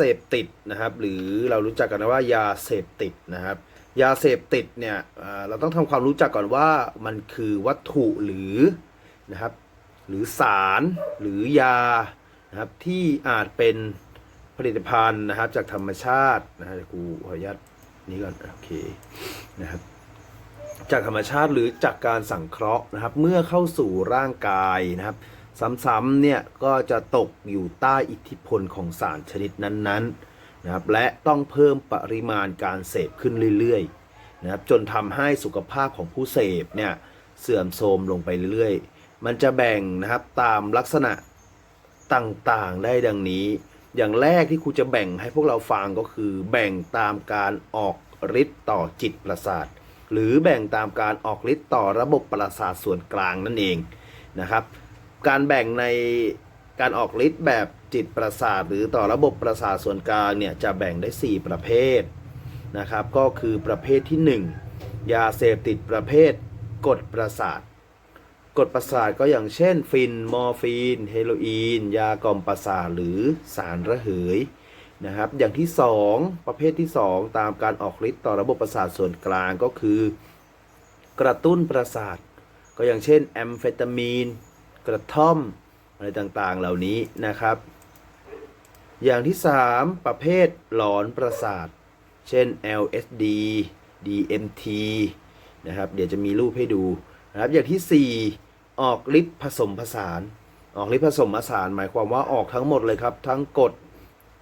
เสพติดนะครับ หรือเรารู้จักกันว่ายาเสพติดนะครับ ยาเสพติดเนี่ยเราต้องทำความรู้จักก่อนว่ามันคือวัตถุหรือนะครับ หรือสารหรือยานะครับที่อาจเป็นผลิตภัณฑ์นะครับ จากธรรมชาตินะฮะเดี๋ยวกูขออนุญาตนี้ก่อนโอเคนะครับจากธรรมชาติหรือจากการสังเคราะห์นะครับ เมื่อเข้าสู่ร่างกายนะครับ ซ้ำๆเนี่ยก็จะตกอยู่ใต้อิทธิพลของสารชนิดนั้นๆนะครับและต้องเพิ่มปริมาณการเสพขึ้นเรื่อยๆนะครับจนทำให้สุขภาพของผู้เสพเนี่ยเสื่อมโทรมลงไปเรื่อยๆ มันจะแบ่งนะครับตามลักษณะต่างๆได้ดังนี้ อย่างแรกที่ครูจะแบ่งให้พวกเราฟังก็คือ แบ่งตามการออกฤทธิ์ต่อจิตประสาท หรือแบ่งตามการออกฤทธิ์ต่อระบบประสาทส่วนกลางนั่นเองนะครับ การแบ่งในการออกฤทธิ์แบบจิตประสาท หรือต่อระบบประสาทส่วนกลางเนี่ยจะแบ่งได้ 4 ประเภทนะครับ ก็คือประเภทที่ 1 ยาเสพติดประเภทกดประสาทกดประสาทก็อย่างเช่น ฟิน มอร์ฟีน เฮโรอีน ยากล่อมประสาทหรือสารระเหยนะครับ อย่างที่ 2 ประเภทที่ 2 ตามการออกฤทธิ์ต่อระบบประสาทส่วนกลางก็คือ กระตุ้นประสาท ก็อย่างเช่นแอมเฟตามีน กระท่อมอะไรต่างๆเหล่านี้นะครับ อย่างที่ 3 ประเภทหลอนประสาท เช่น LSD DMT นะครับ เดี๋ยวจะมีรูปให้ดูนะครับ อย่างที่ 4 ออกฤทธิ์ผสมผสาน ออกฤทธิ์ผสมผสาน หมายความว่าออกทั้งหมดเลยครับ ทั้งกด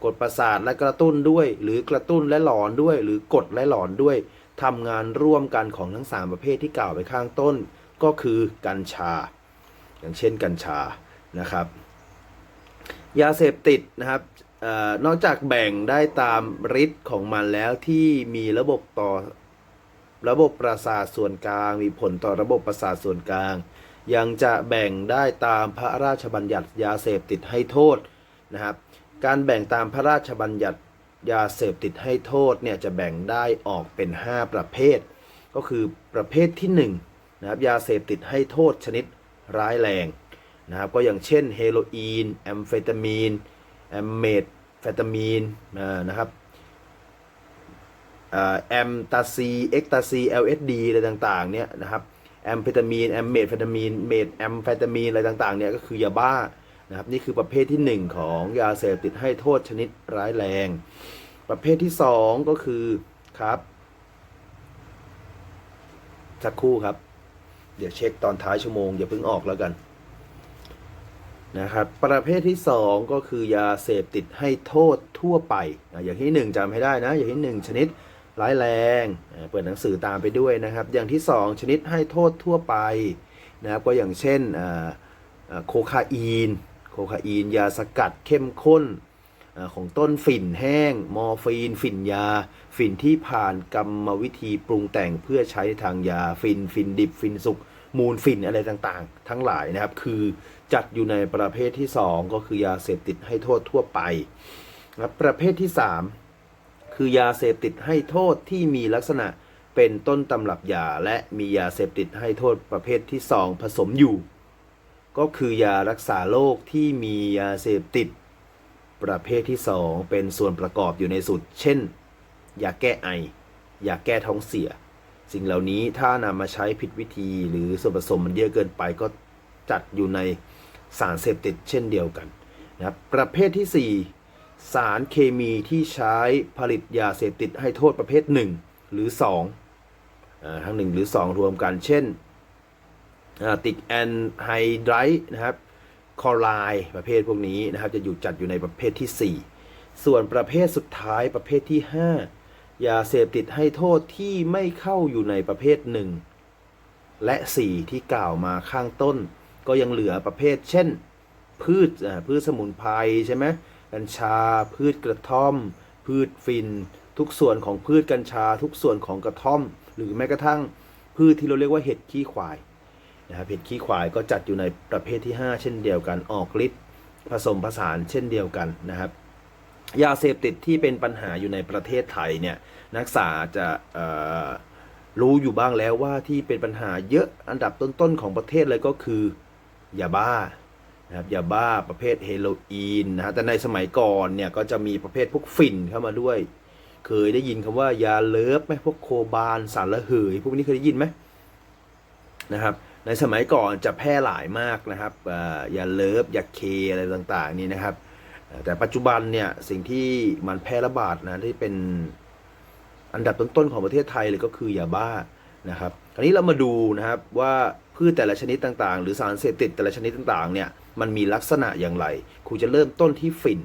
กดประสาทและกระตุ้นด้วย หรือกระตุ้นและหลอนด้วย หรือกดและหลอนด้วยทำงานร่วมกันของทั้ง 3 ประเภทที่กล่าวไปข้างต้น ก็คือกัญชา อย่างเช่นกัญชานะครับ ยาเสพติดนะครับออนอกจากแบ่งได้ตามฤทธิ์ของมันแล้วที่มีระบบต่อระบบประสาทส่วนกลาง มีผลต่อระบบประสาทส่วนกลาง ยังจะแบ่งได้ตามพระราชบัญญัติยาเสพติดให้โทษนะครับ การแบ่งตามพระราชบัญญัติยาเสพติดให้โทษเนี่ยจะแบ่งได้ออกเป็น 5 ประเภท ก็คือประเภทที่1นะครับยาเสพติดให้โทษชนิด ร้ายแรงนะครับก็อย่างเช่นเฮโรอีนแอมเฟตามีนแอมเมทเฟตามีนนะครับแอมตาซีเอ็กตาซีเอลเอสดีอะไรต่างๆเนี่ยนะครับแอมเฟตามีนแอมเมทเฟตามีนเมทแอมเฟตามีนอะไรต่างๆเนี่ยก็คือยาบ้านะครับนี่คือประเภทที่ 1 ของยาเสพติดให้โทษชนิดร้ายแรง ประเภทที่ 2 ก็คือครับสักครู่ครับ เดี๋ยวเช็คตอนท้ายชั่วโมงอย่าเพิ่งออกแล้วกันนะครับประเภทที่ 2 ก็คือยาเสพติดให้โทษทั่วไป อย่างที่ 1จำให้ได้นะ อย่างที่ 1 ชนิดร้ายแรงเปิดหนังสือตามไปด้วยนะครับ อย่างที่ 2 ชนิดให้โทษทั่วไปนะครับก็อย่างเช่นโคคาอีน โคคาอีน ยาสกัดเข้มข้นอของต้นฝิ่นแห้ง มอร์ฟีน ฝิ่นยา ฝิ่นที่ผ่านกรรมวิธีปรุงแต่งเพื่อใช้ทางยา ฝิ่น ฝิ่นดิบ ฝิ่นสุก มูลฝิ่นอะไรต่างๆ ทั้งหลายนะครับ คือจัดอยู่ในประเภทที่ 2 ก็คือยาเสพติดให้โทษทั่วไปนะประเภทที่ 3 คือยาเสพติดให้โทษที่มีลักษณะเป็นต้นตำรับยาและมียาเสพติดให้โทษประเภทที่ 2 ผสมอยู่ ก็คือยารักษาโรคที่มียาเสพติด ประเภทที่ 2 เป็นส่วนประกอบอยู่ในสูตร เช่นยาแก้ไอยาแก้ท้องเสีย สิ่งเหล่านี้ถ้านำมาใช้ผิดวิธีหรือส่วนผสมมันเยอะเกินไปก็จัดอยู่ในสารเสพติดเช่นเดียวกันนะครับประเภทที่ 4 สารเคมีที่ใช้ผลิตยาเสพติดให้โทษประเภท 1 หรือ2อ่าทั้ง 1 หรือ 2 รวมกัน เช่นติกแอนไฮไดรนะครับคอไลประเภทพวกนี้นะครับจะอยู่จัดอยู่ในประเภทที่ 4 ส่วนประเภทสุดท้ายประเภทที่ 5 ยาเสพติดให้โทษที่ไม่เข้าอยู่ในประเภท1และ 4 ที่กล่าวมาข้างต้น ก็ยังเหลือประเภท เช่น พืชพืชสมุนไพรใช่ไหมกัญชา พืชกระท่อม พืชฟิน ทุกส่วนของพืชกัญชา ทุกส่วนของกระท่อม หรือแม้กระทั่งพืชที่เราเรียกว่าเห็ดขี้ควายนะครับเห็ดขี้ควายก็จัดอยู่ในประเภทที่ 5 เช่นเดียวกันออกฤทธิ์ผสมผสานเช่นเดียวกันนะครับ ยาเสพติดที่เป็นปัญหาอยู่ในประเทศไทยเนี่ยนักศึกษาจะรู้อยู่บ้างแล้วว่าที่เป็นปัญหาเยอะอันดับต้นๆของประเทศเลยก็คือยาบ้านะครับยาบ้าประเภทเฮโรอีนนะฮะแต่ในสมัยก่อนเนี่ยก็จะมีประเภทพวกฝิ่นเข้ามาด้วย เคยได้ยินคำว่ายาเลิฟไหมพวกโคบาลสารระเหยพวกนี้เคยได้ยินไหมนะครับในสมัยก่อนจะแพร่หลายมากนะครับยาเลิฟยาเคอะไรต่างๆนี่นะครับ แต่ปัจจุบันเนี่ยสิ่งที่มันแพร่ระบาดนะที่เป็นอันดับต้นๆของประเทศไทยเลยก็คือยาบ้านะครับคราวนี้เรามาดูนะครับว่าพืชแต่ละชนิดต่างๆ หรือสารเสพติดแต่ละชนิดต่างๆเนี่ยมันมีลักษณะอย่างไรครูจะเริ่มต้นที่ฝิ่น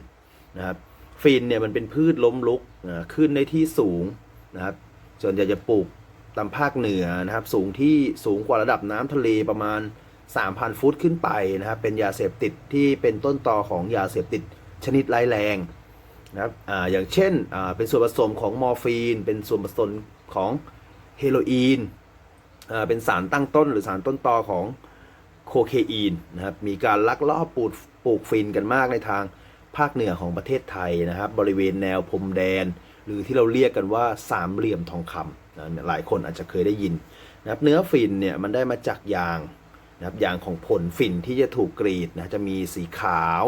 นะครับฟินเนี่ยมันเป็นพืชล้มลุกนะขึ้นในที่สูงนะครับส่วนใหญ่จะปลูกตามภาคเหนือนะครับสูงที่สูงกว่าระดับน้ำทะเลประมาณ 3,000 ฟุตขึ้นไปนะครับเป็นยาเสพติดที่เป็นต้นตอของยาเสพติด ชนิดร้ายแรงนะครับออย่างเช่นเป็นส่วนผสมของมอร์ฟีน เป็นส่วนผสมของเฮโรอีนอเป็นสารตั้งต้นหรือสารต้นตอของโคเคอีนนะครับ มีการลักลอบปลูกปลูกฟินกันมากในทางภาคเหนือของประเทศไทยนะครับ บริเวณแนวพรมแดน หรือที่เราเรียกกันว่าสามเหลี่ยมทองคำนะหลายคนอาจจะเคยได้ยินนะครับเนื้อฝิ่นเนี่ยมันได้มาจากยางนะครับยางของผลฝิ่นที่จะถูกกรีดนะจะมีสีขาว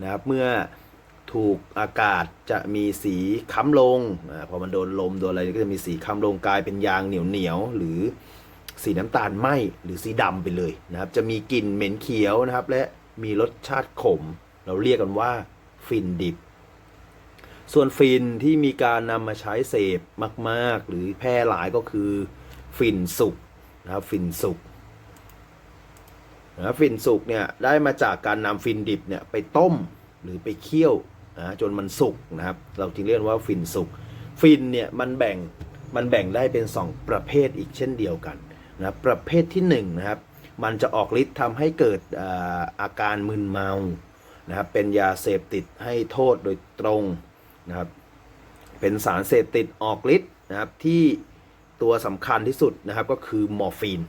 นะครับเมื่อถูกอากาศจะมีสีค้ำลงอพอมันโดนลมโดนอะไรก็จะมีสีค้ำลงกลายเป็นยางเหนียวเหนียวหรือสีน้ำตาลไหมหรือสีดำไปเลยนะครับ จะมีกลิ่นเหม็นเขียวนะครับ และมีรสชาติขม เราเรียกกันว่าฟินดิบ ส่วนฟินที่มีการนำมาใช้เสพมาก ๆ หรือแพร่หลายก็คือฟินสุกนะครับฟินสุก นะฟินสุกเนี่ยได้มาจากการนำฟินดิบเนี่ยไปต้มหรือไปเคี่ยวนะจนมันสุกนะครับ เราจึงเรียกว่าฟินสุกฟินเนี่ยมันแบ่งมันแบ่งได้เป็น 2 ประเภทอีกเช่นเดียวกันนะประเภทที่1นะครับมันจะออกฤทธิ์ทำให้เกิดอาอาการมึนเมานะครับเป็นยาเสพติดให้โทษโดยตรงนะครับเป็นสารเสพติดออกฤทธิ์นะครับที่ตัวสำคัญที่สุดนะครับก็คือมอร์ฟีน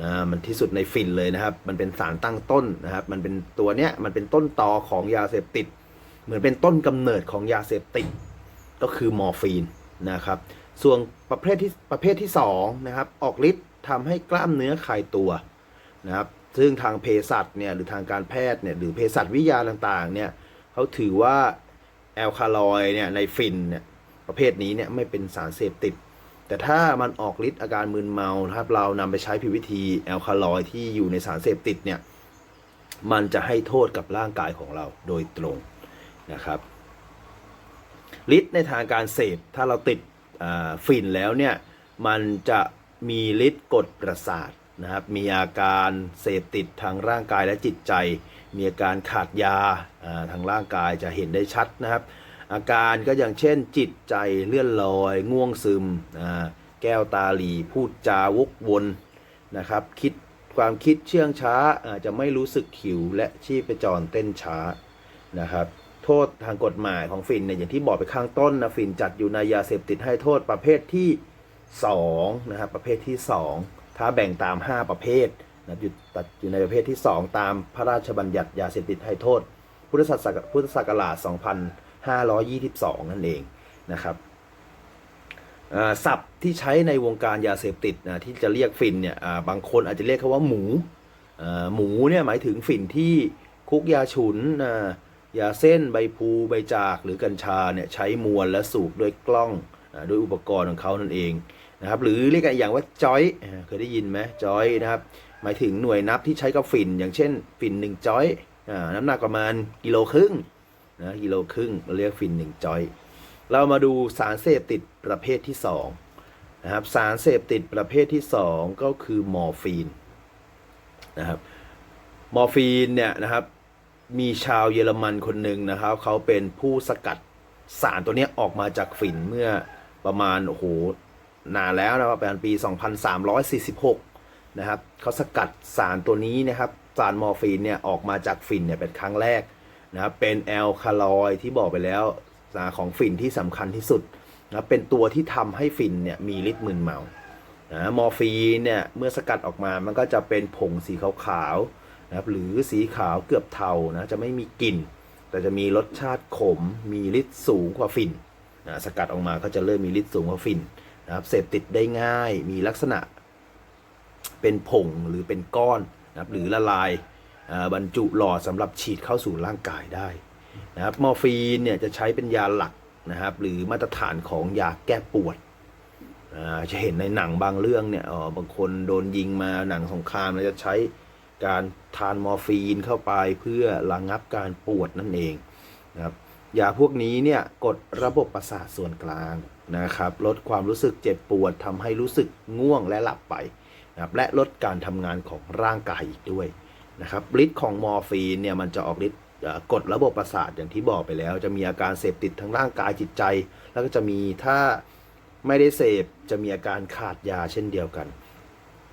นะมันที่สุดในฟินเลยนะครับ มันเป็นสารตั้งต้นนะครับ มันเป็นตัวเนี้ยมันเป็นต้นตอของยาเสพติด เหมือนเป็นต้นกำเนิดของยาเสพติด ก็คือมอร์ฟีนนะครับ ส่วนประเภทที่ประเภทที่สองนะครับออกฤทธิ์ทำให้กล้ามเนื้อคลายตัวนะครับ ซึ่งทางเภสัชเนี่ยหรือทางการแพทย์เนี่ยหรือเภสัชวิทยาต่างๆเนี่ยเขาถือว่าแอลคาลอยด์เนี่ยในฟินเนี่ยประเภทนี้เนี่ยไม่เป็นสารเสพติด แต่ถ้ามันออกฤทธิ์อาการมึนเมานะครับ เรานำไปใช้ผิดวิธีแอลคาลอยที่อยู่ในสารเสพติดเนี่ย มันจะให้โทษกับร่างกายของเราโดยตรงนะครับฤทธิ์ในทางการเสพถ้าเราติดฝิ่นแล้วเนี่ย มันจะมีฤทธิ์กดประสาทนะครับ มีอาการเสพติดทางร่างกายและจิตใจ มีอาการขาดยาทางร่างกายจะเห็นได้ชัดนะครับ อาการก็อย่างเช่นจิตใจเลื่อนลอย ง่วงซึมแก้วตาหลีพูดจาวกวนนะครับ คิดความคิดเชื่องช้าอาจจะไม่รู้สึกหิวและชีพจรเต้นช้านะครับ โทษทางกฎหมายของฟินเนี่ยอย่างที่บอกไปข้างต้นนะฟินจัดอยู่ในยาเสพติดให้โทษประเภทที่2นะครับประเภทที่ 2 ถ้าแบ่งตาม 5 ประเภทนะอยู่ตัดอยู่ในประเภทที่ 2 ตามพระราชบัญญัติยาเสพติดให้โทษ พุทธศักราชพุทธศักราช 2522 นั่นเองนะครับศัพท์ที่ใช้ในวงการยาเสพติดนะที่จะเรียกฟินเนี่ยบางคนอาจจะเรียกเขาว่าหมูหมูเนี่ยหมายถึงฝิ่นที่คุกยาฉุนยาเส้นใบพูใบจากหรือกัญชาเนี่ยใช้มวลและสูบด้วยกล้องด้วยอุปกรณ์ของเขานั่นเองนะครับหรือเรียกกันอย่างว่าจอยเคยได้ยินไหมจอยนะครับหมายถึงหน่วยนับที่ใช้กับฝิ่น อย่างเช่นฝิ่นหนึ่งจอยอน้ำหนักประมาณกิโลครึ่ง นะกิโลครึ่งเราเรียกฝิ่นหนึ่งจอย เรามาดูสารเสพติดประเภทที่สองนะครับสารเสพติดประเภทที่สองก็คือมอร์ฟีนนะครับมอร์ฟีนเนี่ยนะครับมีชาวเยอรมันคนหนึ่งนะครับเขาเป็นผู้สกัดสารตัวนี้ออกมาจากฝิ่นเมื่อประมาณโอ้โหนานแล้วนะครับประมาณปี 2346 นะครับเขาสกัดสารตัวนี้นะครับสารมอร์ฟีนเนี่ยออกมาจากฝิ่นเนี่ยเป็นครั้งแรก นะครับเป็นแอลคาลอยด์ที่บอกไปแล้วของฝิ่นที่สำคัญที่สุดนะเป็นตัวที่ทำให้ฝิ่นเนี่ยมีฤทธิ์มึนเมานะมอร์ฟีนเนี่ยเมื่อสกัดออกมามันก็จะเป็นผงสีขาวๆนะครับหรือสีขาวเกือบเทานะจะไม่มีกลิ่น แต่จะมีรสชาติขม มีฤทธิ์สูงกว่าฝิ่นนะสกัดออกมาก็จะเริ่มมีฤทธิ์สูงกว่าฝิ่นนะครับเสพติดได้ง่ายมีลักษณะเป็นผงหรือเป็นก้อนนะครับหรือละลาย บรรจุหลอดสำหรับฉีดเข้าสู่ร่างกายได้นะครับมอร์ฟีนเนี่ยจะใช้เป็นยาหลักนะครับหรือมาตรฐานของยาแก้ปวดจะเห็นในหนังบางเรื่องเนี่ยบางคนโดนยิงมาหนังสงครามแล้วจะใช้การทานมอร์ฟีนเข้าไปเพื่อระงับการปวดนั่นเองนะครับยาพวกนี้เนี่ยกดระบบประสาทส่วนกลางนะครับลดความรู้สึกเจ็บปวดทำให้รู้สึกง่วงและหลับไปนะครับและลดการทำงานของร่างกายอีกด้วย นะครับฤทธิ์ของมอร์ฟีนเนี่ยมันจะออกฤทธิ์กดระบบประสาทอย่างที่บอกไปแล้ว จะมีอาการเสพติดทั้งร่างกายจิตใจ แล้วก็จะมีถ้าไม่ได้เสพจะมีอาการขาดยาเช่นเดียวกัน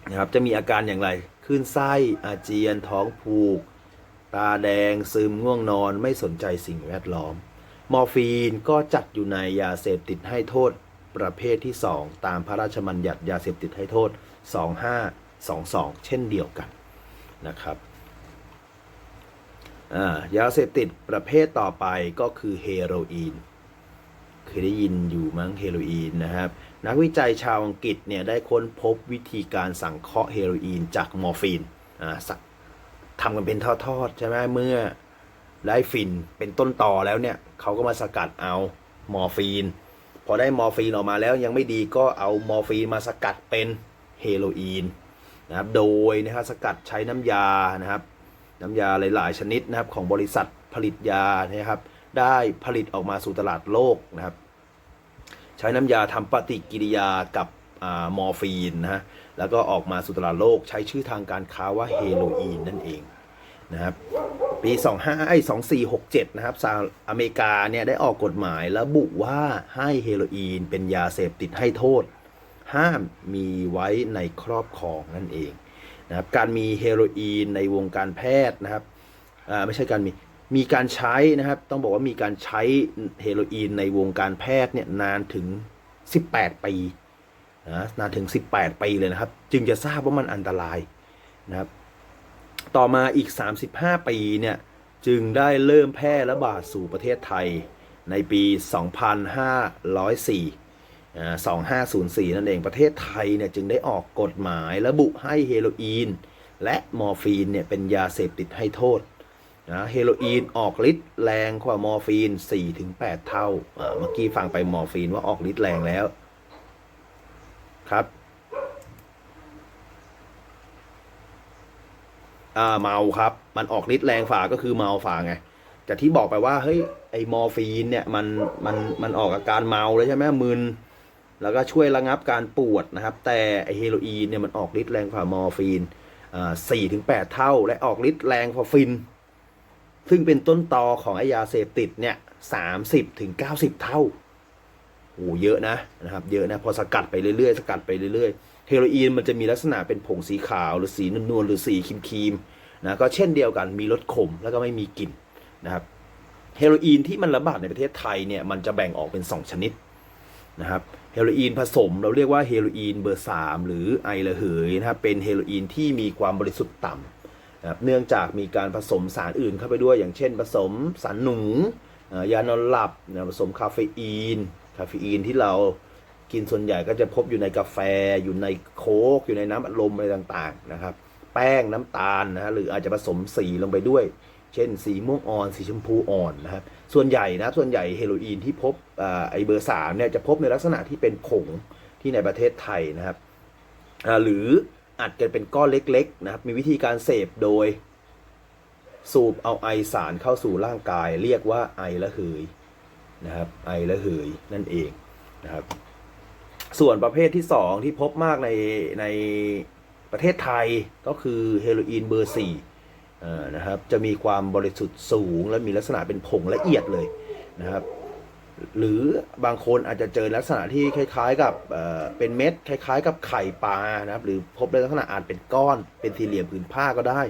นะครับจะมีอาการอย่างไรคลื่นไส้อาเจียนท้องผูก ตาแดงซึมง่วงนอนไม่สนใจสิ่งแวดล้อม มอร์ฟีนก็จัดอยู่ในยาเสพติดให้โทษประเภทที่ 2 ตามพระราชบัญญัติยาเสพติดให้โทษ 2522 เช่นเดียวกันนะครับ ยาเสพติดประเภทต่อไปก็คือเฮโรอีนเคยได้ยินอยู่มั้งเฮโรอีนนะครับ นักวิจัยชาวอังกฤษเนี่ยได้ค้นพบวิธีการสังเคราะห์เฮโรอีนจากมอร์ฟีนอ่าทำกันเป็นทอดๆใช่ไหมเมื่อได้ฟินเป็นต้นต่อแล้วเนี่ยเขาก็มาสกัดเอามอร์ฟีน พอได้มอร์ฟีนออกมาแล้วยังไม่ดีก็เอามอร์ฟีนมาสกัดเป็นเฮโรอีนนะครับโดยนะครับสกัดใช้น้ำยานะครับ น้ำยาหลาย ๆ ชนิดนะครับของบริษัทผลิตยานะครับ ได้ผลิตออกมาสู่ตลาดโลกนะครับ ใช้น้ำยาทำปฏิกิริยากับอมอร์ฟีนนะฮะแล้วก็ออกมาสู่ตลาดโลกใช้ชื่อทางการค้าว่าเฮโรอีนนั่นเองนะครับปี 25ไอ้2467 นะครับสหรัฐอเมริกาเนี่ยได้ออกกฎหมายระบุว่าให้เฮโรอีนเป็นยาเสพติดให้โทษ ห้ามมีไว้ในครอบครองนั่นเอง นะครับการมีเฮโรอีนในวงการแพทย์นะครับไม่ใช่การมีมีการใช้นะครับ ต้องบอกว่ามีการใช้เฮโรอีนในวงการแพทย์เนี่ยนานถึง 18 ปีนะนานถึง 18 ปีเลยนะครับ จึงจะทราบว่ามันอันตรายนะครับ ต่อมาอีก 35 ปีเนี่ยจึงได้เริ่มแพร่ระบาดสู่ประเทศไทยในปี 2504อ่ 2504 นั่นเองประเทศไทยเนี่ยจึงได้ออกกฎหมายระบุให้เฮโรอีน และมอร์ฟีนเนี่ยเป็นยาเสพติดให้โทษนะเฮโรอีนออกฤทธิ์แรงกว่ามอร์ฟีน 4-8 เท่าอ่าเมื่อกี้ฟังไปมอร์ฟีนว่าออกฤทธิ์แรงแล้วครับอ่าเมาครับ มันออกฤทธิ์แรงฝ่าก็คือเมาฝ่าไงแต่ที่บอกไปว่าเฮ้ยไอมอร์ฟีนเนี่ยมันมันมันออกอาการเมาเลยใช่ไหมมึน แล้วก็ช่วยระงับการปวดนะครับ แต่ไอเฮโรอีนเนี่ยมันออกฤทธิ์แรงฝ่ามอร์ฟีนสี่ถึงแปดเท่า และออกฤทธิ์แรงกว่าฟิน ซึ่งเป็นต้นตอของไอยาเสพติดเนี่ยสามสิบถึงเก้าสิบเท่าโอ้เยอะนะนะครับ เยอะนะ พอสกัดไปเรื่อยๆ สกัดไปเรื่อยๆ เฮโรอีนมันจะมีลักษณะเป็นผงสีขาว หรือสีนวลๆหรือสีครีมๆนะ ก็เช่นเดียวกัน มีรสขมแล้วก็ไม่มีกลิ่นนะครับ เฮโรอีนที่มันระบาดในประเทศไทยเนี่ย มันจะแบ่งออกเป็น 2 ชนิด นะครับเฮโรอีนผสมเราเรียกว่าเฮโรอีนเบอร์ 3 หรือไอระเหยนะครับเป็นเฮโรอีนที่มีความบริสุทธิ์ต่ำนะครับเนื่องจากมีการผสมสารอื่นเข้าไปด้วยอย่างเช่น ผสมสารหนูยานอนหลับนะผสมคาเฟอีนคาเฟอีนที่เรากินส่วนใหญ่ก็จะพบอยู่ในกาแฟ อยู่ในโค้กอยู่ในน้ำอัดลมอะไรต่างๆนะครับ แป้งน้ำตาลนะฮะหรืออาจจะผสมสีลงไปด้วย เช่นสีม่วงอ่อนสีชมพูอ่อนนะครับส่วนใหญ่นะส่วนใหญ่เฮโรอีนที่พบอไอเบอร์สามเนี่ยจะพบในลักษณะที่เป็นผงที่ในประเทศไทยนะครับหรืออาจจะเป็นก้อนเล็กๆนะครับมีวิธีการเสพโดยสูบเอาไอสารเข้าสู่ร่างกาย เรียกว่าไอระเหยนะครับไอระเหยนั่นเองนะครับส่วนประเภทที่สองที่พบมากในในประเทศไทยก็คือเฮโรอีนเบอร์สี่ นะครับจะมีความบริสุทธิ์สูง และมีลักษณะเป็นผงละเอียดเลยนะครับ หรือบางคนอาจจะเจอลักษณะที่คล้าย ๆ กับเป็นเม็ดคล้าย ๆ กับไข่ปลานะครับ หรือพบในลักษณะอาจเป็นก้อนเป็นสี่เหลี่ยมผืนผ้าก็ได้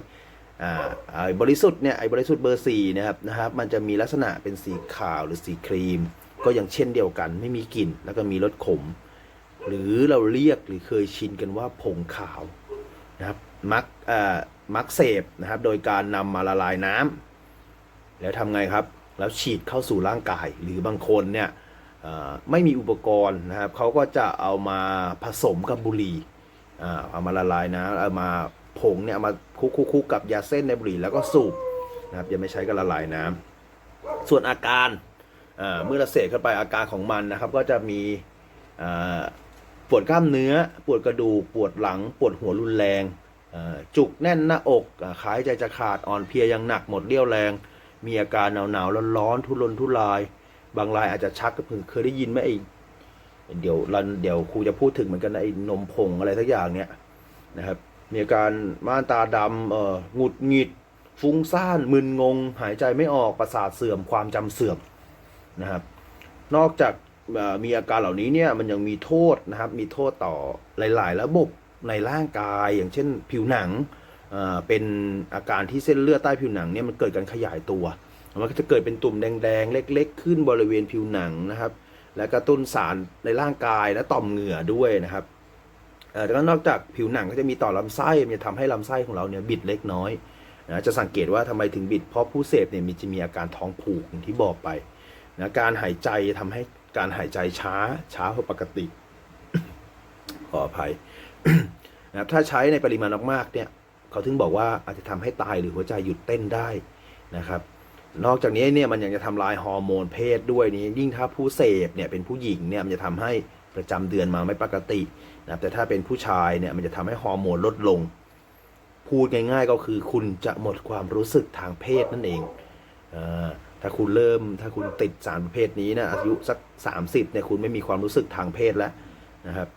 อ่าไอ้บริสุทธิ์เนี่ยไอ้บริสุทธิ์เบอร์สี่นะครับนะครับ มันจะมีลักษณะเป็นสีขาวหรือสีครีม ก็อย่างเช่นเดียวกัน ไม่มีกลิ่นแล้วก็มีรสขม หรือเราเรียกหรือเคยชินกันว่าผงขาวนะครับมักเอ่อมักเสพนะครับ โดยการนำมาละลายน้ำแล้วทำไงครับ แล้วฉีดเข้าสู่ร่างกาย หรือบางคนเนี่ยเอ่อไม่มีอุปกรณ์นะครับเขาก็จะเอามาผสมกับบุหรี่เอามาละลายน้ำเอามาผงเนี่ยเอามาคุกๆๆกับยาเส้นในบุหรี่แล้วก็สูบนะครับยังไม่ใช้ก็ละลายน้ำส่วนอาการเอ่อเมื่อเราเสพเข้าไปอาการของมันนะครับ ก็จะมีปวดกล้ามเนื้อ ปวดกระดูกปวดหลัง ปวดหัวรุนแรง จุกแน่นหน้าอกอ่ายใจจะขาดอ่อนเพลียยังหนักหมดเรี่ยวแรง มีอาการหนาวๆร้อนๆทุรนทุราย บางรายอาจจะชักก็เพิ่งเคยได้ยินไหมไอ้เดี๋ยวรันเดี๋ยวครูจะพูดถึงเหมือนกันไอ้นมผงอะไรสักอย่างเนี่ยนะครับ มีอาการม่านตาดำเอ่อหงุดหงิด ฟุ้งซ่านมึนงง หายใจไม่ออกประสาทเสื่อมความจำเสื่อมนะครับ นอกจากมีอาการเหล่านี้เนี่ยมันยังมีโทษนะครับ มีโทษต่อหลาย ๆ ระบบ ในร่างกายอย่างเช่นผิวหนังเป็นอาการที่เส้นเลือดใต้ผิวหนังเนี่ยมันเกิดการขยายตัวมันก็จะเกิดเป็นตุ่มแดงๆ เล็ก ๆ ขึ้นบริเวณผิวหนังนะครับ และกระตุ้นสารในร่างกายและต่อมเหงื่อด้วยนะครับแล้วนอกจากผิวหนังก็จะมีต่อลำไส้มันจะทำให้ลำไส้ของเราเนี่ยบิดเล็กน้อยนะจะสังเกตว่าทำไมถึงบิด เพราะผู้เสพเนี่ยมีจะมีอาการท้องผูกอย่างที่บอกไปนะการหายใจทำให้การหายใจช้าช้ากว่าปกติขออภัย นะครับถ้าใช้ในปริมาณมากๆเนี่ยเขาถึงบอกว่าอาจจะทำให้ตายหรือหัวใจหยุดเต้นได้นะครับ นอกจากนี้เนี่ยมันยังจะทำลายฮอร์โมนเพศด้วยนี่ยิ่งถ้าผู้เสพเนี่ยเป็นผู้หญิงเนี่ยมันจะทำให้ประจำเดือนมาไม่ปกตินะครับแต่ถ้าเป็นผู้ชายเนี่ยมันจะทำให้ฮอร์โมนลดลง พูดง่ายๆก็คือคุณจะหมดความรู้สึกทางเพศนั่นเองอถ้าคุณเริ่มถ้าคุณติดสารประเภทนี้นะอายุสัก 30เนี่ยคุณไม่มีความรู้สึกทางเพศแล้วนะครับ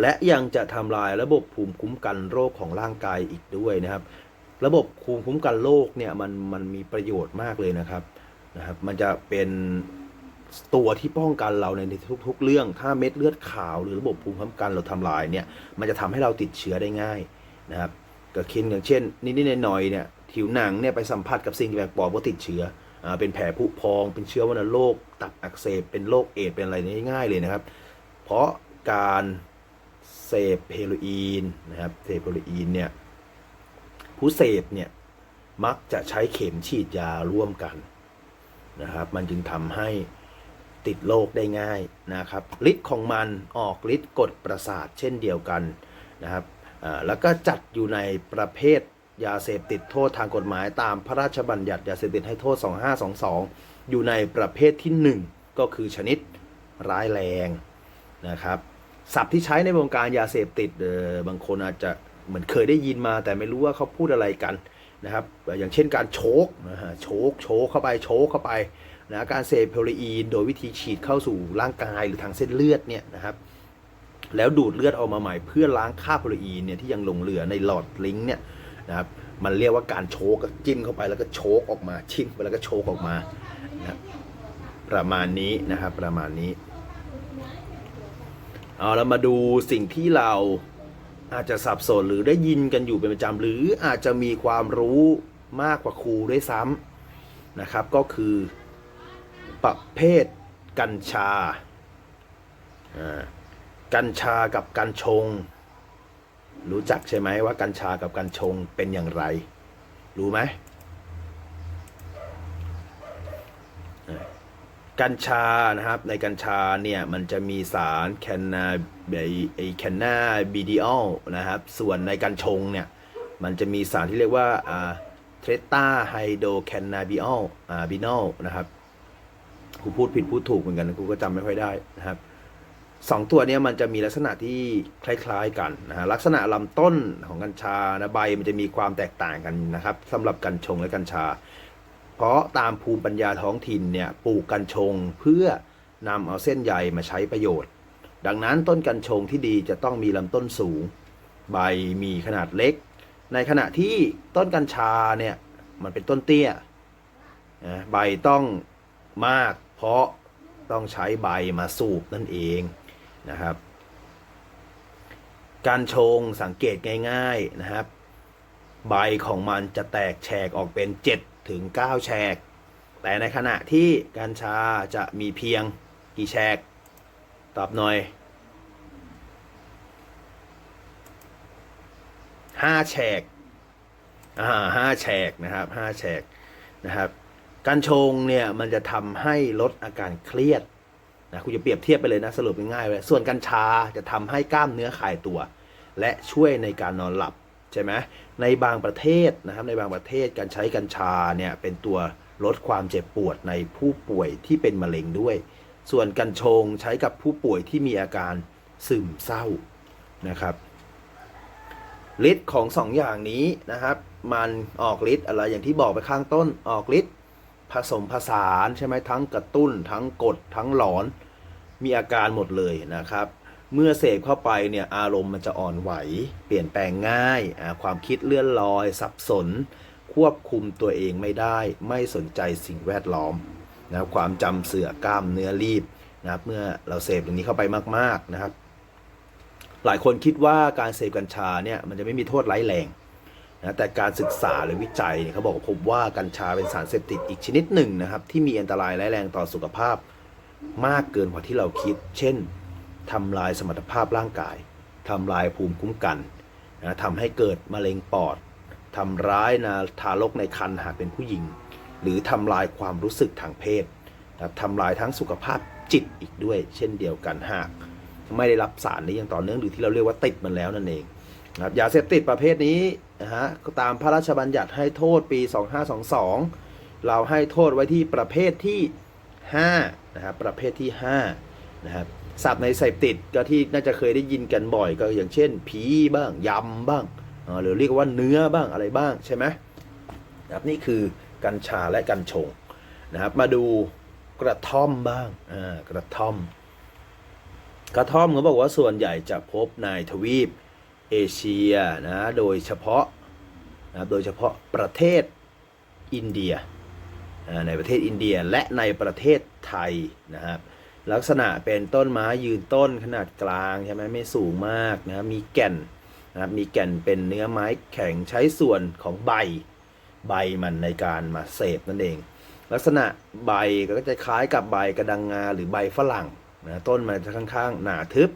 และยังจะทำลายระบบภูมิคุ้มกันโรคของร่างกายอีกด้วยนะครับ ระบบภูมิคุ้มกันโรคเนี่ยมันมันมีประโยชน์มากเลยนะครับนะครับ มันจะเป็นตัวที่ป้องกันเราในทุก ๆ เรื่อง ถ้าเม็ดเลือดขาวหรือระบบภูมิคุ้มกันเราทำลายเนี่ย มันจะทำให้เราติดเชื้อได้ง่ายนะครับก็เช่นอย่างเช่นนิดๆหน่อยๆเนี่ยผิวหนังเนี่ยไปสัมผัสกับสิ่งแปลกปลอมก็ติดเชื้ออ่าเป็นแผลผุพอง เป็นเชื้อวัณโรคตับอักเสบเป็นโรคเอดส์เป็นอะไรง่ายๆเลยนะครับ เพราะการ เสพเฮโรอีนนะครับเสพเฮโรอีนเนี่ยผู้เสพเนี่ยมักจะใช้เข็มฉีดยาร่วมกันนะครับมันจึงทำให้ติดโรคได้ง่ายนะครับฤทธิ์ของมันออกฤทธิ์กดประสาทเช่นเดียวกันนะครับแล้วก็จัดอยู่ในประเภทยาเสพติดโทษทางกฎหมายตามพระราชบัญญัติยาเสพติดให้โทษ 2522 อยู่ในประเภทที่ 1 ก็คือชนิดร้ายแรงนะครับ ศัพท์ที่ใช้ในวงการยาเสพติดเออบางคนอาจจะเหมือนเคยได้ยินมา แต่ไม่รู้ว่าเขาพูดอะไรกันนะครับ อย่างเช่นการโชกนะฮะโชกโชกเข้าไปโชกเข้าไปนะการเสพเฮโรอีนโดยวิธีฉีดเข้าสู่ร่างกายหรือทางเส้นเลือดเนี่ยนะครับแล้วดูดเลือดออกมาใหม่เพื่อล้างคราบเฮโรอีนเนี่ยที่ยังหลงเหลือในหลอดลิงเนี่ยนะครับมันเรียกว่าการโชกก็จิ้มเข้าไปแล้วก็โชกออกมาจิ้มไปแล้วก็โชกออกมานะรประมาณนี้นะครับประมาณนี้ เอาเรามาดูสิ่งที่เราอาจจะสับสนหรือได้ยินกันอยู่เป็นประจำหรืออาจจะมีความรู้มากกว่าครูด้วยซ้ำนะครับ ก็คือประเภทกัญชาอ่ากัญชากับกัญชง รู้จักใช่ไหมว่ากัญชากับกัญชงเป็นอย่างไร รู้ไหม กัญชานะครับ ในกัญชาเนี่ยมันจะมีสารแคนนาไอแคนนาบิดิอลนะครับ ส่วนในกัญชงเนี่ยมันจะมีสารที่เรียกว่าเทรตาไฮโดแคนนาบิอลบินอลนะครับกูพูดผิดพูดถูกเหมือนกันกูก็จำไม่ค่อยได้นะครับสองตัวเนี้มันจะมีลักษณะที่คล้ายๆกันนะฮะลักษณะลำต้นของกัญชานะใบมันจะมีความแตกต่างกันนะครับสำหรับกัญชงและกัญชา เพราะตามภูมิปัญญาท้องถิ่นเนี่ยปลูกกัญชงเพื่อนำเอาเส้นใยมาใช้ประโยชน์ ดังนั้นต้นกัญชงที่ดีจะต้องมีลำต้นสูง ใบมีขนาดเล็ก ในขณะที่ต้นกัญชาเนี่ยมันเป็นต้นเตี้ยนะใบต้องมากเพราะต้องใช้ใบมาสูบนั่นเองนะครับกัญชงสังเกตง่ายๆนะครับ ใบของมันจะแตกแฉกออกเป็น 7 ถึง 9 แฉก แต่ในขณะที่กัญชาจะมีเพียงกี่แฉก ตอบหน่อย 5 แฉก อ่าห้าแฉกนะครับห้าแฉกนะครับกัญชงเนี่ยมันจะทำให้ลดอาการเครียดนะคุณจะเปรียบเทียบไปเลยนะสรุปง่ายๆเลยส่วนกัญชาจะทำให้กล้ามเนื้อคลายตัว และช่วยในการนอนหลับ ใช่ไหมในบางประเทศนะครับในบางประเทศการใช้กัญชาเนี่ยเป็นตัวลดความเจ็บปวดในผู้ป่วยที่เป็นมะเร็งด้วย ส่วนกัญชงใช้กับผู้ป่วยที่มีอาการซึมเศร้านะครับฤทธิ์ของสองอย่างนี้นะครับมันออกฤทธิ์อะไรอย่างที่บอกไปข้างต้นออกฤทธิ์ผสมผสานใช่ไหมทั้งกระตุ้น ทั้งกดทั้งหลอนมีอาการหมดเลยนะครับ เมื่อเสพเข้าไปเนี่ยอารมณ์มันจะอ่อนไหว เปลี่ยนแปลงง่าย ความคิดเลื่อนลอย สับสน ควบคุมตัวเองไม่ได้ ไม่สนใจสิ่งแวดล้อมนะครับความจำเสื่อกล้ามเนื้อรีบนะครับเมื่อเราเสพอย่างนี้เข้าไปมาก ๆนะครับ หลายคนคิดว่าการเสพกัญชาเนี่ยมันจะไม่มีโทษร้ายแรงนะแต่การศึกษาหรือวิจัยเนี่ยเขาบอกพบว่ากัญชาเป็นสารเสพติดอีกชนิดหนึ่งนะครับ ที่มีอันตรายร้ายแรงต่อสุขภาพมากเกินกว่าที่เราคิด เช่น ทำลายสมรรถภาพร่างกายทำลายภูมิคุ้มกันนะทำให้เกิดมะเร็งปอดทำร้ายนะทารกในครรภ์หากเป็นผู้หญิง หรือทำลายความรู้สึกทางเพศนะทำลายทั้งสุขภาพจิตอีกด้วย เช่นเดียวกันหากไม่ได้รับสารนี้อย่างต่อเนื่องหรือที่เราเรียกว่าติดมันแล้วนั่นเองนะครับยาเสพติดประเภทนี้นะฮะตามพระราชบัญญัติให้โทษปี 2522 เราให้โทษไว้ที่ประเภทที่5นะครับประเภทที่5นะครับ ศัพท์ในเสพติดก็ที่น่าจะเคยได้ยินกันบ่อยก็อย่างเช่นผีบ้างยำบ้างหรือเรียกว่าเนื้อบ้างอะไรบ้างใช่ไหมนะครับนี่คือกัญชาและกัญชงนะครับ มาดูกระท่อมบ้างกระท่อม กระท่อมเขาบอกว่าส่วนใหญ่จะพบในทวีปเอเชียนะโดยเฉพาะนะโดยเฉพาะประเทศอินเดียในประเทศอินเดียและในประเทศไทยนะครับ ลักษณะเป็นต้นไม้ยืนต้นขนาดกลางใช่ไหมไม่สูงมากนะมีแก่นนะครับมีแก่นเป็นเนื้อไม้แข็งใช้ส่วนของใบ ใบมันในการมาเสพนั่นเอง ลักษณะใบก็จะคล้ายกับใบกระดังงาหรือใบฝรั่งนะต้นมันจะค่อนข้างหนาทึบ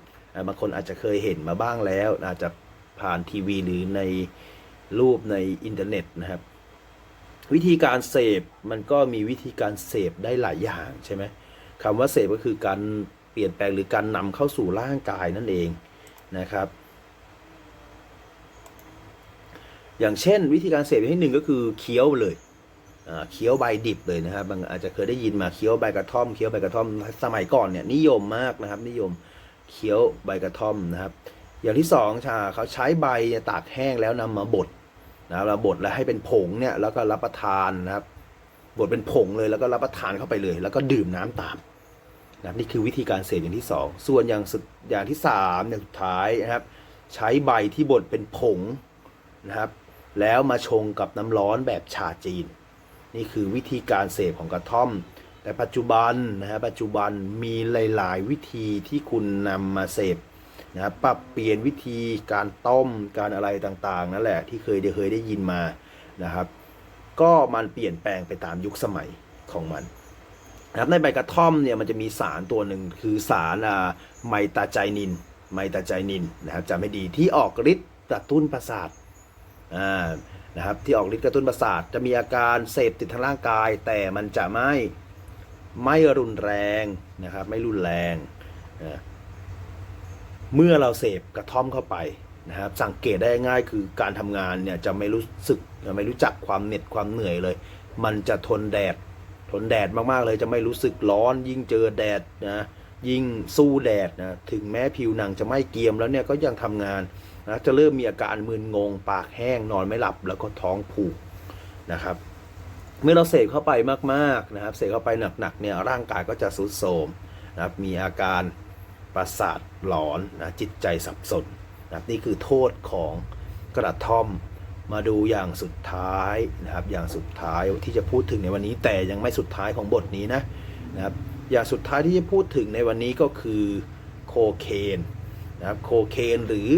บางคนอาจจะเคยเห็นมาบ้างแล้ว อาจจะผ่านทีวีหรือในรูปในอินเทอร์เน็ตนะครับ วิธีการเสพมันก็มีวิธีการเสพได้หลายอย่างใช่ไหม คำว่าเสพก็คือการเปลี่ยนแปลงหรือการนำเข้าสู่ร่างกายนั่นเองนะครับ อย่างเช่นวิธีการเสพที่หนึ่งก็คือเคี้ยวเลยเคี้ยวใบดิบเลยนะครับบางอาจจะเคยได้ยินมาเคี้ยวใบกระท่อมเคี้ยวใบกระท่อมสมัยก่อนเนี่ยนิยมมากนะครับ นิยมเคี้ยวใบกระท่อมนะครับ อย่างที่สองชาเขาใช้ใบตากแห้งแล้วนำมาบดนะครับบดแล้วให้เป็นผงเนี่ยแล้วก็รับประทานนะครับบดเป็นผงเลยแล้วก็รับประทานเข้าไปเลย แล้วก็ดื่มน้ำตาม นะนี่คือวิธีการเสพอย่างที่สองส่วนอย่างสุดอย่างที่สามอย่างสุดท้ายนะครับ ใช้ใบที่บดเป็นผงนะครับ แล้วมาชงกับน้ำร้อนแบบชาจีน นี่คือวิธีการเสพของกระท่อม แต่ปัจจุบันนะฮะปัจจุบันมีหลาย ๆ วิธีที่คุณนำมาเสพนะครับปรับเปลี่ยนวิธีการต้มการอะไรต่าง ๆ นั่นแหละที่เคยได้เคยได้ยินมานะครับ ก็มันเปลี่ยนแปลงไปตามยุคสมัยของมัน นะครับในใบกระท่อมเนี่ยมันจะมีสารตัวหนึ่งคือสารอ่าไมตาไจนิน ไมตาไจนินนะครับจำไม่ดีที่ออกฤทธิ์กระตุ้นประสาทอ่านะครับที่ออกฤทธิ์กระตุ้นประสาทจะมีอาการเสพติดทางร่างกาย แต่มันจะไม่ไม่รุนแรงนะครับไม่รุนแรงนะเมื่อเราเสพกระท่อมเข้าไปนะครับสังเกตได้ง่ายคือการทำงานเนี่ยจะไม่รู้สึกจะไม่รู้จักความเหน็ดความเหนื่อยเลย มันจะทนแดด ทนแดดมากๆเลยจะไม่รู้สึกร้อน ยิ่งเจอแดดนะยิ่งสู้แดดนะถึงแม้ผิวหนังจะไม่เกรียมแล้วเนี่ยก็ยังทำงานนะจะเริ่มมีอาการมึนงง ปากแห้งนอนไม่หลับแล้วก็ท้องผูกนะครับ เมื่อเราเสพเข้าไปมากๆนะครับ เสพเข้าไปหนักๆเนี่ยร่างกายก็จะสุดโทมนะครับมีอาการประสาทหลอนนะจิตใจสับสนนะนี่คือโทษของกระท่อม มาดูอย่างสุดท้ายนะครับ อย่างสุดท้ายที่จะพูดถึงในวันนี้แต่ยังไม่สุดท้ายของบทนี้นะนะครับ อย่างสุดท้ายที่จะพูดถึงในวันนี้ก็คือโคเคนนะครับโคเคนหรือ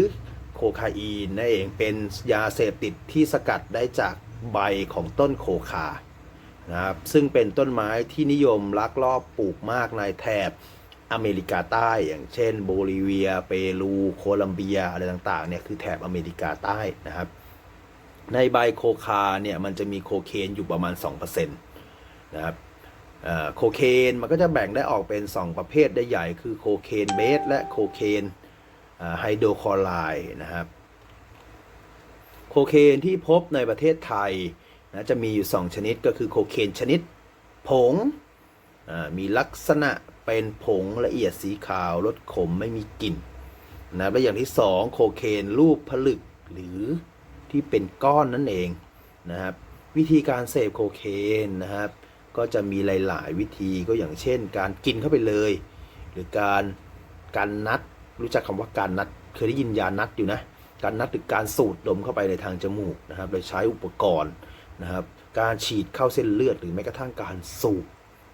โคคาอีนนั่นเองเป็นยาเสพติดที่สกัดได้จากใบของต้นโคคานะครับซึ่งเป็นต้นไม้ที่นิยมลักลอบปลูกมากในแถบอเมริกาใต้อย่างเช่นโบลิเวีย เปรู โคลัมเบีย อะไรต่างๆเนี่ยคือแถบอเมริกาใต้นะครับ ในใบโคคาเนี่ยมันจะมีโคเคนอยู่ประมาณ 2%นะครับโคเคนมันก็จะแบ่งได้ออกเป็น 2 ประเภทได้ใหญ่คือโคเคนเบสและโคเคนไฮโดรคลอไรด์นะครับโคเคนที่พบในประเทศไทยนะจะมีอยู่ 2 ชนิดก็คือโคเคนชนิดผงมีลักษณะเป็นผงละเอียดสีขาวรสขมไม่มีกลิ่นนะและอย่างที่ 2 โคเคนรูปผลึกหรือ ที่เป็นก้อนนั่นเองนะครับ วิธีการเสพโคเคนนะครับ ก็จะมีหลาย ๆ วิธีก็อย่างเช่น การกินเข้าไปเลย หรือการการนัดรู้จักคำว่าการนัดเคยได้ยินยานัดอยู่นะการนัดหรือการสูดดมเข้าไปในทางจมูกนะครับโดยใช้อุปกรณ์นะครับ การฉีดเข้าเส้นเลือดหรือแม้กระทั่งการสูบ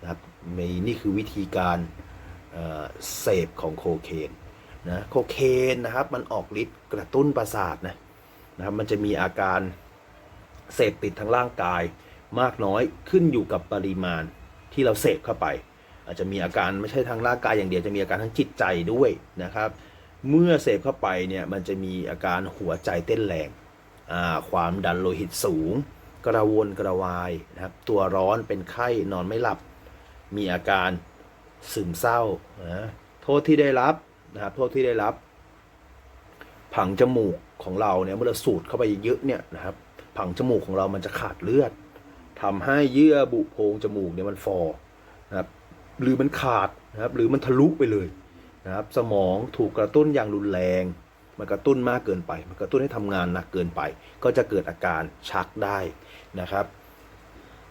นะครับมีนี่คือวิธีการเเสพของโคเคนนะโคเคนนะครับมันออกฤทธิ์กระตุ้นประสาทนะ นะครับมันจะมีอาการเสพติดทางร่างกายมากน้อยขึ้นอยู่กับปริมาณที่เราเสพเข้าไป อาจจะมีอาการไม่ใช่ทางร่างกายอย่างเดียวจะมีอาการทางจิตใจด้วยนะครับ เมื่อเสพเข้าไปเนี่ยมันจะมีอาการหัวใจเต้นแรงความดันโลหิตสูง กระวนกระวายนะครับตัวร้อนเป็นไข้นอนไม่หลับ มีอาการซึมเศร้านะโทษที่ได้รับนะครับโทษที่ได้รับ ผังจมูกของเราเนี่ยเมื่อเราสูดเข้าไปเยอะเนี่ยนะครับ ผังจมูกของเรามันจะขาดเลือดทำให้เยื่อบุโพรงจมูกเนี่ยมันฟอนะครับหรือมันขาดนะครับหรือมันทะลุไปเลยนะครับสมองถูกกระตุ้นอย่างรุนแรง มันกระตุ้นมากเกินไป มันกระตุ้นให้ทำงานหนักเกินไป ก็จะเกิดอาการชักได้นะครับ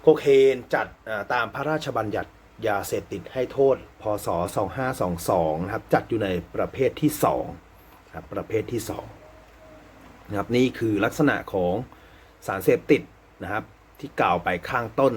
โคเคนจัดตามพระราชบัญญัติยาเสพติดให้โทษ พศ 2522 นะครับ จัดอยู่ในประเภทที่ 2 ครับประเภทที่2นะครับนี่คือลักษณะของสารเสพติดนะครับที่กล่าวไปข้างต้น